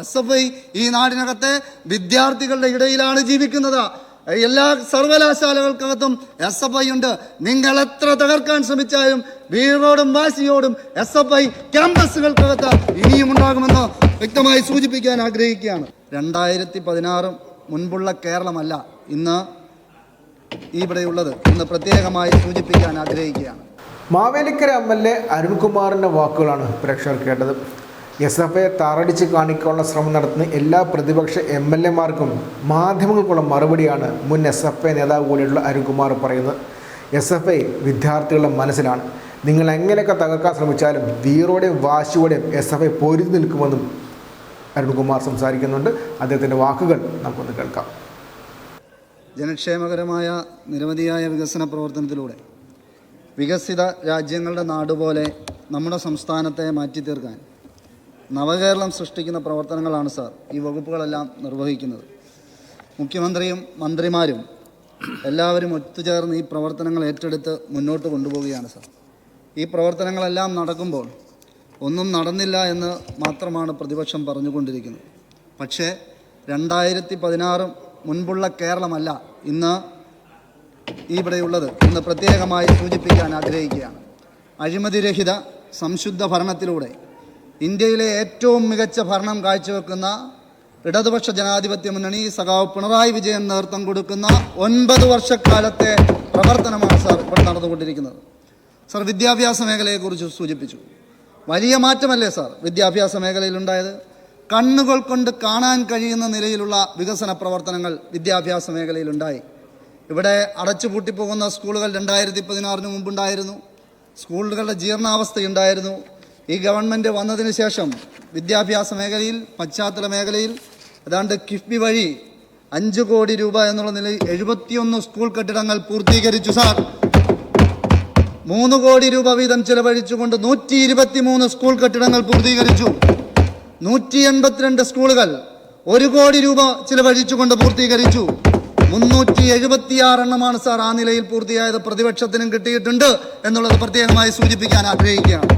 S F I ഈ നാടിനകത്തെ വിദ്യാർത്ഥികളുടെ ഇടയിലാണ് ജീവിക്കുന്നത്. എല്ലാ സർവകലാശാലകൾക്കകത്തും എസ് എഫ് ഐ ഉണ്ട്. നിങ്ങൾ എത്ര തകർക്കാൻ ശ്രമിച്ചാലും വീറോടും വാശിയോടും എസ് എഫ് ഐ ക്യാമ്പസുകൾക്കകത്ത് ഇനിയും ഉണ്ടാകുമെന്ന് വ്യക്തമായി സൂചിപ്പിക്കാൻ ആഗ്രഹിക്കുകയാണ്. രണ്ടായിരത്തി പതിനാറ് മുൻപുള്ള കേരളമല്ല ഇന്ന് ഇവിടെയുള്ളത് ഇന്ന് പ്രത്യേകമായി സൂചിപ്പിക്കാൻ ആഗ്രഹിക്കുകയാണ്. മാവേലിക്കര എം എൽ എ അരുൺകുമാറിന്റെ വാക്കുകളാണ് പ്രേക്ഷകർ കേട്ടത്. എസ് എഫ് ഐ താറടിച്ച് കാണിക്കാനുള്ള ശ്രമം നടത്തുന്ന എല്ലാ പ്രതിപക്ഷ എം എൽ എമാർക്കും മാധ്യമങ്ങൾക്കുള്ള മറുപടിയാണ് മുൻ എസ് എഫ് ഐ നേതാവ് കൂടിയുള്ള അരുൺകുമാർ പറയുന്നത്. എസ് എഫ് ഐ വിദ്യാർത്ഥികളുടെ മനസ്സിലാണ്. നിങ്ങൾ എങ്ങനെയൊക്കെ തകർക്കാൻ ശ്രമിച്ചാലും വീറോടെയും വാശിയോടെയും എസ് എഫ് ഐ പൊരുതി നിൽക്കുമെന്നും അരുൺകുമാർ സംസാരിക്കുന്നുണ്ട്. അദ്ദേഹത്തിന്റെ വാക്കുകൾ നമുക്കൊന്ന് കേൾക്കാം. ജനക്ഷേമകരമായ നിരവധിയായ വികസന പ്രവർത്തനത്തിലൂടെ വികസിത രാജ്യങ്ങളുടെ നാടുപോലെ നമ്മുടെ സംസ്ഥാനത്തെ മാറ്റി തീർക്കാൻ നവകേരളം സൃഷ്ടിക്കുന്ന പ്രവർത്തനങ്ങളാണ് സാർ ഈ വകുപ്പുകളെല്ലാം നിർവഹിക്കുന്നത്. മുഖ്യമന്ത്രിയും മന്ത്രിമാരും എല്ലാവരും ഒത്തുചേർന്ന് ഈ പ്രവർത്തനങ്ങൾ ഏറ്റെടുത്ത് മുന്നോട്ട് കൊണ്ടുപോവുകയാണ് സാർ. ഈ പ്രവർത്തനങ്ങളെല്ലാം നടക്കുമ്പോൾ ഒന്നും നടന്നില്ല എന്ന് മാത്രമാണ് പ്രതിപക്ഷം പറഞ്ഞുകൊണ്ടിരിക്കുന്നത്. പക്ഷേ രണ്ടായിരത്തി പതിനാറ് മുൻപുള്ള കേരളമല്ല ഇന്ന് ഇവിടെയുള്ളത് ഇന്ന് പ്രത്യേകമായി സൂചിപ്പിക്കാൻ ആഗ്രഹിക്കുകയാണ്. അഴിമതിരഹിത സംശുദ്ധ ഭരണത്തിലൂടെ ഇന്ത്യയിലെ ഏറ്റവും മികച്ച ഭരണം കാഴ്ചവെക്കുന്ന ഇടതുപക്ഷ ജനാധിപത്യ മുന്നണി സഖാവ് പിണറായി വിജയൻ നേതൃത്വം കൊടുക്കുന്ന ഒൻപത് വർഷക്കാലത്തെ പ്രവർത്തനമാണ് സാർ ഇവിടെ നടന്നുകൊണ്ടിരിക്കുന്നത്. സാർ വിദ്യാഭ്യാസ മേഖലയെക്കുറിച്ച് സൂചിപ്പിച്ചു. വലിയ മാറ്റമല്ലേ സാർ വിദ്യാഭ്യാസ മേഖലയിലുണ്ടായത്? കണ്ണുകൾ കൊണ്ട് കാണാൻ കഴിയുന്ന നിലയിലുള്ള വികസന പ്രവർത്തനങ്ങൾ വിദ്യാഭ്യാസ മേഖലയിലുണ്ടായി. ഇവിടെ അടച്ചുപൂട്ടിപ്പോകുന്ന സ്കൂളുകൾ രണ്ടായിരത്തി പതിനാറിന് മുമ്പുണ്ടായിരുന്നു. സ്കൂളുകളുടെ ജീർണാവസ്ഥയുണ്ടായിരുന്നു. ഈ ഗവൺമെന്റ് വന്നതിന് ശേഷം വിദ്യാഭ്യാസ മേഖലയിൽ പശ്ചാത്തല മേഖലയിൽ അതാണ്ട് കിഫ്ബി വഴി അഞ്ച് കോടി രൂപ എന്നുള്ള നിലയിൽ എഴുപത്തിയൊന്ന് സ്കൂൾ കെട്ടിടങ്ങൾ പൂർത്തീകരിച്ചു സാർ. മൂന്ന് കോടി രൂപ വീതം ചിലവഴിച്ചുകൊണ്ട് നൂറ്റി ഇരുപത്തി മൂന്ന് സ്കൂൾ കെട്ടിടങ്ങൾ പൂർത്തീകരിച്ചു. നൂറ്റി എൺപത്തിരണ്ട് സ്കൂളുകൾ ഒരു കോടി രൂപ ചിലവഴിച്ചുകൊണ്ട് പൂർത്തീകരിച്ചു. മുന്നൂറ്റി എണ്ണമാണ് സാർ ആ നിലയിൽ പൂർത്തിയായത്. പ്രതിപക്ഷത്തിനും കിട്ടിയിട്ടുണ്ട് എന്നുള്ളത് പ്രത്യേകമായി സൂചിപ്പിക്കാൻ ആഗ്രഹിക്കുകയാണ്.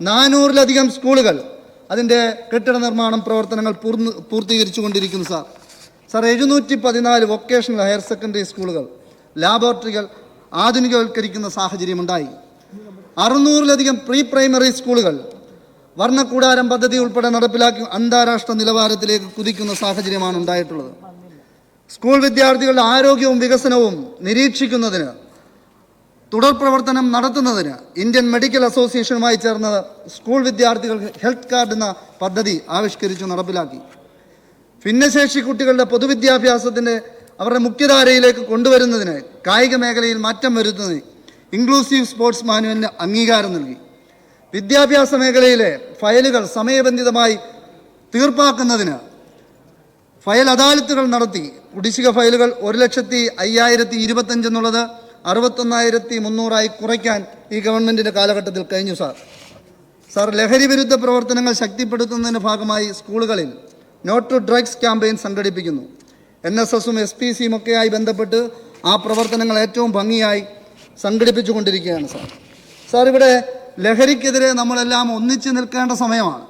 നാനൂറിലധികം സ്കൂളുകൾ അതിന്റെ കെട്ടിട നിർമ്മാണം പ്രവർത്തനങ്ങൾ പൂർണ പൂർത്തീകരിച്ചു കൊണ്ടിരിക്കുന്നു സാർ. സാർ എഴുന്നൂറ്റി പതിനാല് വൊക്കേഷണൽ ഹയർ സെക്കൻഡറി സ്കൂളുകൾ ലാബോറട്ടറികൾ ആധുനികവൽക്കരിക്കുന്ന സാഹചര്യമുണ്ടായി. അറുന്നൂറിലധികം പ്രീ പ്രൈമറി സ്കൂളുകൾ വർണക്കൂടാരം പദ്ധതി ഉൾപ്പെടെ നടപ്പിലാക്കി അന്താരാഷ്ട്ര നിലവാരത്തിലേക്ക് കുതിക്കുന്ന സാഹചര്യമാണ് ഉണ്ടായിട്ടുള്ളത് സ്കൂൾ വിദ്യാർത്ഥികളുടെ ആരോഗ്യവും വികസനവും നിരീക്ഷിക്കുന്നതിന് തുടർ പ്രവർത്തനം നടത്തുന്നതിന് ഇന്ത്യൻ മെഡിക്കൽ അസോസിയേഷനുമായി ചേർന്ന് സ്കൂൾ വിദ്യാർത്ഥികൾക്ക് ഹെൽത്ത് കാർഡ് എന്ന പദ്ധതി ആവിഷ്കരിച്ചു നടപ്പിലാക്കി. ഭിന്നശേഷി കുട്ടികളുടെ പൊതുവിദ്യാഭ്യാസത്തിന്റെ അവരുടെ മുഖ്യധാരയിലേക്ക് കൊണ്ടുവരുന്നതിന് കായിക മേഖലയിൽ മാറ്റം വരുത്തുന്നതിന് ഇൻക്ലൂസീവ് സ്പോർട്സ് മാനുവലിന് അംഗീകാരം നൽകി. വിദ്യാഭ്യാസ മേഖലയിലെ ഫയലുകൾ സമയബന്ധിതമായി തീർപ്പാക്കുന്നതിന് ഫയൽ അദാലത്തുകൾ നടത്തി. കുടിശ്ശിക ഫയലുകൾ ഒരു ലക്ഷത്തി അയ്യായിരത്തി ഇരുപത്തഞ്ച് എന്നുള്ളത് അറുപത്തൊന്നായിരത്തി മുന്നൂറായി കുറയ്ക്കാൻ ഈ ഗവൺമെന്റിന്റെ കാലഘട്ടത്തിൽ കഴിഞ്ഞു സാർ. സാർ ലഹരി വിരുദ്ധ പ്രവർത്തനങ്ങൾ ശക്തിപ്പെടുത്തുന്നതിന്റെ ഭാഗമായി സ്കൂളുകളിൽ നോട്ട് ടു ഡ്രഗ്സ് ക്യാമ്പയിൻ സംഘടിപ്പിക്കുന്നു. എൻ എസ് എസും എസ് പി സിയും ഒക്കെയായി ബന്ധപ്പെട്ട് ആ പ്രവർത്തനങ്ങൾ ഏറ്റവും ഭംഗിയായി സംഘടിപ്പിച്ചുകൊണ്ടിരിക്കുകയാണ് സാർ. സാർ ഇവിടെ ലഹരിക്കെതിരെ നമ്മളെല്ലാം ഒന്നിച്ചു നിൽക്കേണ്ട സമയമാണ്.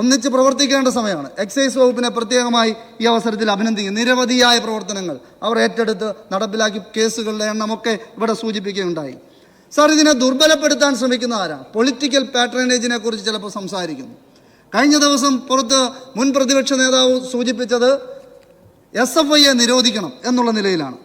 ഒന്നിച്ച് പ്രവർത്തിക്കേണ്ട സമയമാണ്. എക്സൈസ് വകുപ്പിനെ പ്രത്യേകമായി ഈ അവസരത്തിൽ അഭിനന്ദിക്കുന്നു. നിരവധിയായ പ്രവർത്തനങ്ങൾ അവർ ഏറ്റെടുത്ത് നടപ്പിലാക്കി കേസുകളുടെ എണ്ണമൊക്കെ ഇവിടെ സൂചിപ്പിക്കുകയുണ്ടായി. സാർ ഇതിനെ ദുർബലപ്പെടുത്താൻ ശ്രമിക്കുന്ന ആരാ? പൊളിറ്റിക്കൽ പാട്രനേജിനെ കുറിച്ച് ചിലപ്പോൾ സംസാരിക്കുന്നു. കഴിഞ്ഞ ദിവസം പുറത്ത് മുൻ പ്രതിപക്ഷ നേതാവ് സൂചിപ്പിച്ചത് എസ് എഫ് ഐയെ നിരോധിക്കണം എന്നുള്ള നിലയിലാണ്.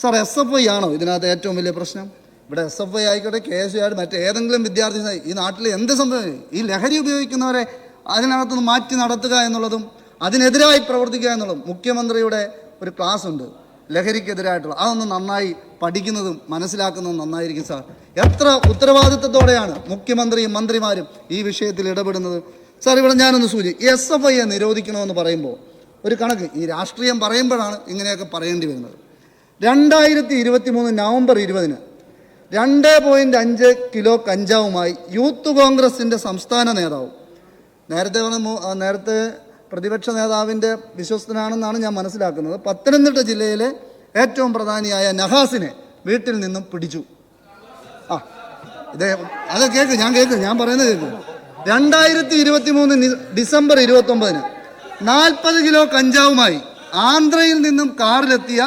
സാർ എസ് എഫ് ഐ ആണോ ഇതിനകത്ത് ഏറ്റവും വലിയ പ്രശ്നം? ഇവിടെ എസ് എഫ് ഐ ആയിക്കോട്ടെ കെ എസ് ഐ ആയിട്ട് മറ്റേതെങ്കിലും വിദ്യാർത്ഥി ഈ നാട്ടിൽ എന്ത് സംഭവം ഈ ലഹരി ഉപയോഗിക്കുന്നവരെ അതിനകത്തുനിന്ന് മാറ്റി നടത്തുക എന്നുള്ളതും അതിനെതിരായി പ്രവർത്തിക്കുക എന്നുള്ളതും മുഖ്യമന്ത്രിയുടെ ഒരു ക്ലാസ് ഉണ്ട്. ലഹരിക്കെതിരായിട്ടുള്ള. അതൊന്ന് നന്നായി പഠിക്കുന്നതും മനസ്സിലാക്കുന്നതും നന്നായിരിക്കും സാർ. എത്ര ഉത്തരവാദിത്തത്തോടെയാണ് മുഖ്യമന്ത്രിയും മന്ത്രിമാരും ഈ വിഷയത്തിൽ ഇടപെടുന്നത്? സാർ ഇവിടെ ഞാനൊന്ന് സൂചി എസ് എഫ് ഐയെ നിരോധിക്കണമെന്ന് പറയുമ്പോൾ ഒരു കണക്ക് ഈ രാഷ്ട്രീയം പറയുമ്പോഴാണ് ഇങ്ങനെയൊക്കെ പറയേണ്ടി വരുന്നത്. രണ്ടായിരത്തി ഇരുപത്തി മൂന്ന് നവംബർ ഇരുപതിന് രണ്ട് പോയിന്റ് അഞ്ച് കിലോ കഞ്ചാവുമായി യൂത്ത് കോൺഗ്രസിന്റെ സംസ്ഥാന നേതാവ് നേരത്തെ പറഞ്ഞ നേരത്തെ പ്രതിപക്ഷ നേതാവിന്റെ വിശ്വസ്തനാണെന്നാണ് ഞാൻ മനസ്സിലാക്കുന്നത്. പത്തനംതിട്ട ജില്ലയിലെ ഏറ്റവും പ്രധാനിയായ നഹാസിനെ വീട്ടിൽ നിന്നും പിടിച്ചു. ആ ഇതേ അത് കേൾക്ക് ഞാൻ കേൾക്ക് ഞാൻ പറയുന്നത് കേൾക്ക് രണ്ടായിരത്തി ഇരുപത്തി മൂന്ന് ഡിസംബർ ഇരുപത്തൊമ്പതിന് നാൽപ്പത് കിലോ കഞ്ചാവുമായി ആന്ധ്രയിൽ നിന്നും കാറിലെത്തിയ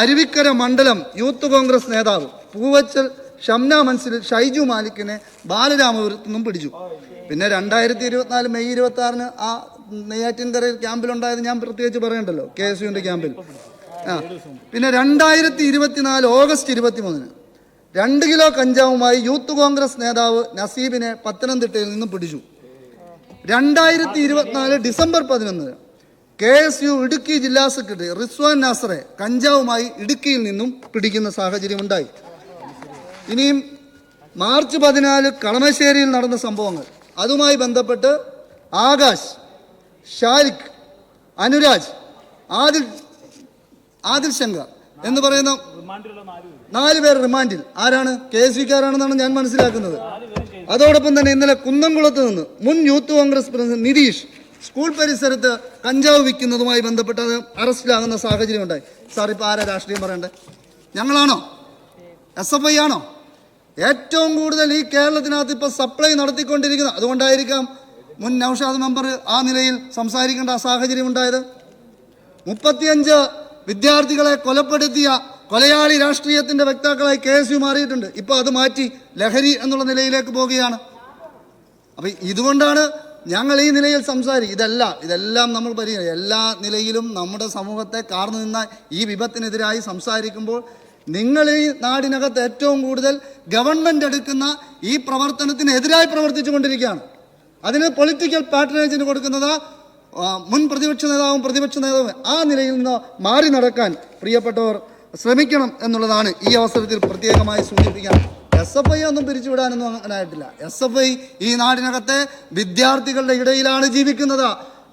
അരുവിക്കര മണ്ഡലം യൂത്ത് കോൺഗ്രസ് നേതാവ് പൂവച്ചൽ ഷംന മൻസിൽ ഷൈജു മാലിക്കിനെ ബാലരാമപുരത്തു നിന്നും പിടിച്ചു. പിന്നെ രണ്ടായിരത്തി ഇരുപത്തിനാല് മെയ് ഇരുപത്തി ആറിന് ആ നെയ്യാറ്റിൻകര ക്യാമ്പിലുണ്ടായത് ഞാൻ പ്രത്യേകിച്ച് പറയണ്ടല്ലോ കെ എസ് യുവിന്റെ ക്യാമ്പിൽ. ആ പിന്നെ രണ്ടായിരത്തി ഇരുപത്തിനാല് ഓഗസ്റ്റ് ഇരുപത്തി മൂന്നിന് രണ്ട് കിലോ കഞ്ചാവുമായി യൂത്ത് കോൺഗ്രസ് നേതാവ് നസീബിനെ പത്തനംതിട്ടയിൽ നിന്നും പിടിച്ചു. രണ്ടായിരത്തി ഇരുപത്തിനാല് ഡിസംബർ പതിനൊന്നിന് കെ എസ് യു ഇടുക്കി ജില്ലാ സെക്രട്ടറി റിസ്വാൻ നാസറെ കഞ്ചാവുമായി ഇടുക്കിയിൽ നിന്നും പിടിക്കുന്ന സാഹചര്യമുണ്ടായി. ഇനിയും മാർച്ച് പതിനാല് കളമശ്ശേരിയിൽ നടന്ന സംഭവങ്ങൾ. അതുമായി ബന്ധപ്പെട്ട് ആകാശ് ഷാരിഖ് അനുരാജ് ആദിൽ ആദിൽ ശങ്കർ എന്ന് പറയുന്ന നാല് പേർ റിമാൻഡിൽ. ആരാണ്? കെ എസ് വിക്കാരാണെന്നാണ് ഞാൻ മനസ്സിലാക്കുന്നത്. അതോടൊപ്പം തന്നെ ഇന്നലെ കുന്നംകുളത്ത് നിന്ന് മുൻ Youth Congress president Nitish school പരിസരത്ത് കഞ്ചാവ് വിൽക്കുന്നതുമായി ബന്ധപ്പെട്ട് അറസ്റ്റിലാകുന്ന സാഹചര്യം ഉണ്ടായി. സാർ ഇപ്പോൾ ആരാ രാഷ്ട്രീയം പറയണ്ടേ ഞങ്ങളാണോ? എസ് എഫ് ഐ ആണോ? ഏറ്റവും കൂടുതൽ ഈ കേരളത്തിനകത്ത് ഇപ്പോൾ സപ്ലൈ നടത്തിക്കൊണ്ടിരിക്കുന്നത് അതുകൊണ്ടായിരിക്കാം മുൻ നൌഷാദ് മെമ്പർ ആ നിലയിൽ സംസാരിക്കേണ്ട സാഹചര്യം ഉണ്ടായത്. മുപ്പത്തിയഞ്ച് വിദ്യാർത്ഥികളെ കൊലപ്പെടുത്തിയ കൊലയാളി രാഷ്ട്രീയത്തിന്റെ വക്താക്കളായി കെ എസ് യു മാറിയിട്ടുണ്ട്. ഇപ്പോൾ അത് മാറ്റി ലഹരി എന്നുള്ള നിലയിലേക്ക് പോവുകയാണ്. അപ്പൊ ഇതുകൊണ്ടാണ് ഞങ്ങൾ ഈ നിലയിൽ സംസാരിക്കും ഇതല്ല ഇതെല്ലാം നമ്മൾ പരിഗണിക്കും എല്ലാ നിലയിലും നമ്മുടെ സമൂഹത്തെ കാർന്നു നിന്ന ഈ വിപത്തിനെതിരായി സംസാരിക്കുമ്പോൾ നിങ്ങൾ ഈ നാടിനകത്ത് ഏറ്റവും കൂടുതൽ ഗവൺമെന്റ് എടുക്കുന്ന ഈ പ്രവർത്തനത്തിനെതിരായി പ്രവർത്തിച്ചു കൊണ്ടിരിക്കുകയാണ് അതിന് പൊളിറ്റിക്കൽ പാട്രണേജിന് കൊടുക്കുന്നത് മുൻ പ്രതിപക്ഷ നേതാവും പ്രതിപക്ഷ നേതാവും ആ നിലയിൽ നിന്ന് മാറി നടക്കാൻ പ്രിയപ്പെട്ടവർ ശ്രമിക്കണം എന്നുള്ളതാണ് ഈ അവസരത്തിൽ പ്രത്യേകമായി സൂചിപ്പിക്കാൻ. എസ് എഫ് ഐ ഒന്നും പിരിച്ചുവിടാനൊന്നും അങ്ങനായിട്ടില്ല. എസ് എഫ് ഐ ഈ നാടിനകത്തെ വിദ്യാർത്ഥികളുടെ ഇടയിലാണ് ജീവിക്കുന്നത്.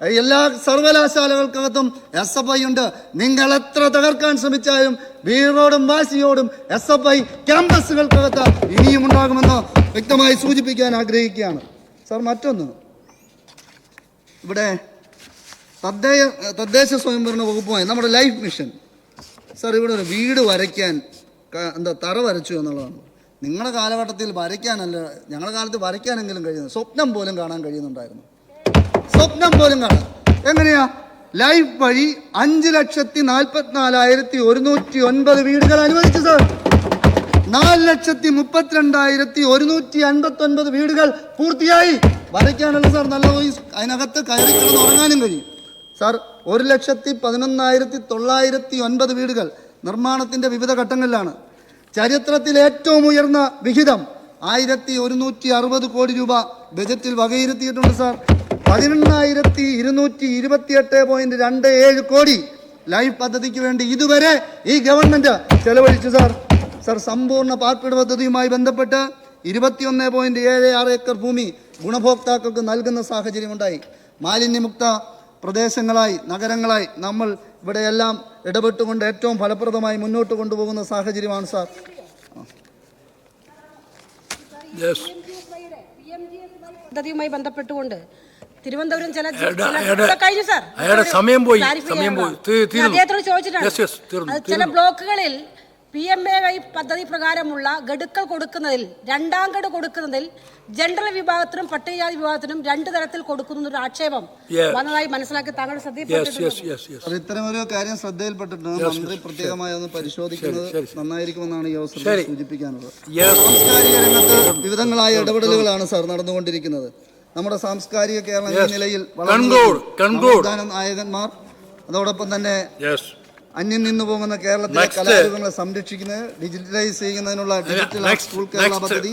എല്ലാ സർവകലാശാലകൾക്കകത്തും എസ് എഫ് ഐ ഉണ്ട്. നിങ്ങൾ എത്ര തകർക്കാൻ ശ്രമിച്ചാലും വീറോടും വാശിയോടും എസ് എഫ് ഐ ക്യാമ്പസുകൾക്കകത്ത് ഇനിയും ഉണ്ടാകുമെന്ന് വ്യക്തമായി സൂചിപ്പിക്കാൻ ആഗ്രഹിക്കുകയാണ്. സാർ മറ്റൊന്ന്. ഇവിടെ തദ്ദേശ തദ്ദേശ സ്വയംഭരണ വകുപ്പുമായി നമ്മുടെ ലൈഫ് മിഷൻ. സാർ ഇവിടെ ഒരു വീട് വരയ്ക്കാൻ എന്താ തറ വരച്ചു എന്നുള്ളതാണ്. നിങ്ങളുടെ കാലഘട്ടത്തിൽ വരയ്ക്കാനല്ല ഞങ്ങളുടെ കാലത്ത് വരയ്ക്കാനെങ്കിലും കഴിയുന്നു സ്വപ്നം പോലും കാണാൻ കഴിയുന്നുണ്ടായിരുന്നു. സ്വപ്നം പോലും കാണാം. എങ്ങനെയാ? ലൈഫ് വഴി അഞ്ച് ലക്ഷത്തി നാൽപ്പത്തിനാലായിരത്തി ഒരുന്നൂറ്റി ഒൻപത് വീടുകൾ അനുവദിച്ചു സാർ. നാല് ലക്ഷത്തി മുപ്പത്തിരണ്ടായിരത്തി ഒരുന്നൂറ്റി അൻപത്തി ഒൻപത് വീടുകൾ പൂർത്തിയായി. വരയ്ക്കാനുള്ള സാർ നല്ല വോയിസ് അതിനകത്ത് കയറി കിടന്ന് ഉറങ്ങാനും കഴിയും. സാർ ഒരു ലക്ഷത്തി പതിനൊന്നായിരത്തി തൊള്ളായിരത്തി ഒൻപത് വീടുകൾ നിർമ്മാണത്തിന്റെ വിവിധ ഘട്ടങ്ങളിലാണ്. ചരിത്രത്തിൽ ഏറ്റവും ഉയർന്ന വിഹിതം ആയിരത്തി ഒരുന്നൂറ്റി അറുപത് കോടി രൂപ ബജറ്റിൽ വകയിരുത്തിയിട്ടുണ്ട് സാർ. പതിനെണ്ണായിരത്തി ഇരുന്നൂറ്റി ഇരുപത്തിയെട്ട് പോയിന്റ് രണ്ട് ഏഴ് കോടി ലൈഫ് പദ്ധതിക്ക് വേണ്ടി ഇതുവരെ ഈ ഗവൺമെന്റ് ചെലവഴിച്ചു സാർ. സാർ സമ്പൂർണ പാർപ്പിട പദ്ധതിയുമായി ബന്ധപ്പെട്ട് ഇരുപത്തിയൊന്ന് പോയിന്റ് ഏഴ് ആറ് ഏക്കർ ഭൂമി ഗുണഭോക്താക്കൾക്ക് നൽകുന്ന സാഹചര്യമുണ്ടായി മാലിന്യമുക്ത പ്രദേശങ്ങളായി നഗരങ്ങളായി നമ്മൾ ഇവിടെയെല്ലാം ഇടപെട്ടുകൊണ്ട് ഏറ്റവും ഫലപ്രദമായി മുന്നോട്ട് കൊണ്ടുപോകുന്ന സാഹചര്യമാണ് സാർ. പദ്ധതിയുമായി ബന്ധപ്പെട്ടുകൊണ്ട് തിരുവനന്തപുരം ചില കഴിഞ്ഞു സാർ. അയാളുടെ സമയം പോയി, സമയം പോയി. അദ്ദേഹത്തോട് ചോദിച്ചിട്ടാണ്. Yes, yes, തീർന്നു, ചില ബ്ലോക്കുകളിൽ പി എം എ വൈ പദ്ധതി പ്രകാരമുള്ള ഗഡുക്കൾ കൊടുക്കുന്നതിൽ രണ്ടാം ഗഡു കൊടുക്കുന്നതിൽ ജനറൽ വിഭാഗത്തിനും പട്ടികജാതി വിഭാഗത്തിനും രണ്ട് തരത്തിൽ കൊടുക്കുന്ന ഒരു ആക്ഷേപം. വന്നതായി മനസ്സിലാക്കി താങ്കളുടെ യെസ് ശ്രദ്ധയിൽപ്പെട്ടിട്ടുണ്ട് യെസ് യെസ് യെസ് സാർ ഇത്തരമൊരു കാര്യം ശ്രദ്ധയിൽപ്പെട്ടിട്ടുണ്ട്. മന്ത്രി പ്രത്യേകമായി ഒന്ന് പരിശോധിക്കുന്നത്. നന്നായിരിക്കുമെന്നാണ് ഈ അവസരത്തിൽ സൂചിപ്പിക്കാനുള്ളത്. യെസ് സാംസ്കാരിക രംഗത്ത് വിവിധങ്ങളായ ഇടപെടലുകളാണ് സാർ നടന്നുകൊണ്ടിരിക്കുന്നത്. നമ്മുടെ സാംസ്കാരിക കേരളം ഈ നിലയിൽ നായകന്മാർ അതോടൊപ്പം തന്നെ അന്യം നിന്നു പോകുന്ന കേരളത്തിലെ. കലാരൂപങ്ങളെ സംരക്ഷിക്കുന്നത് ഡിജിറ്റലൈസ് ചെയ്യുന്നതിനുള്ള ഡിജിറ്റൽ സ്കൂൾ കേരള പദ്ധതി.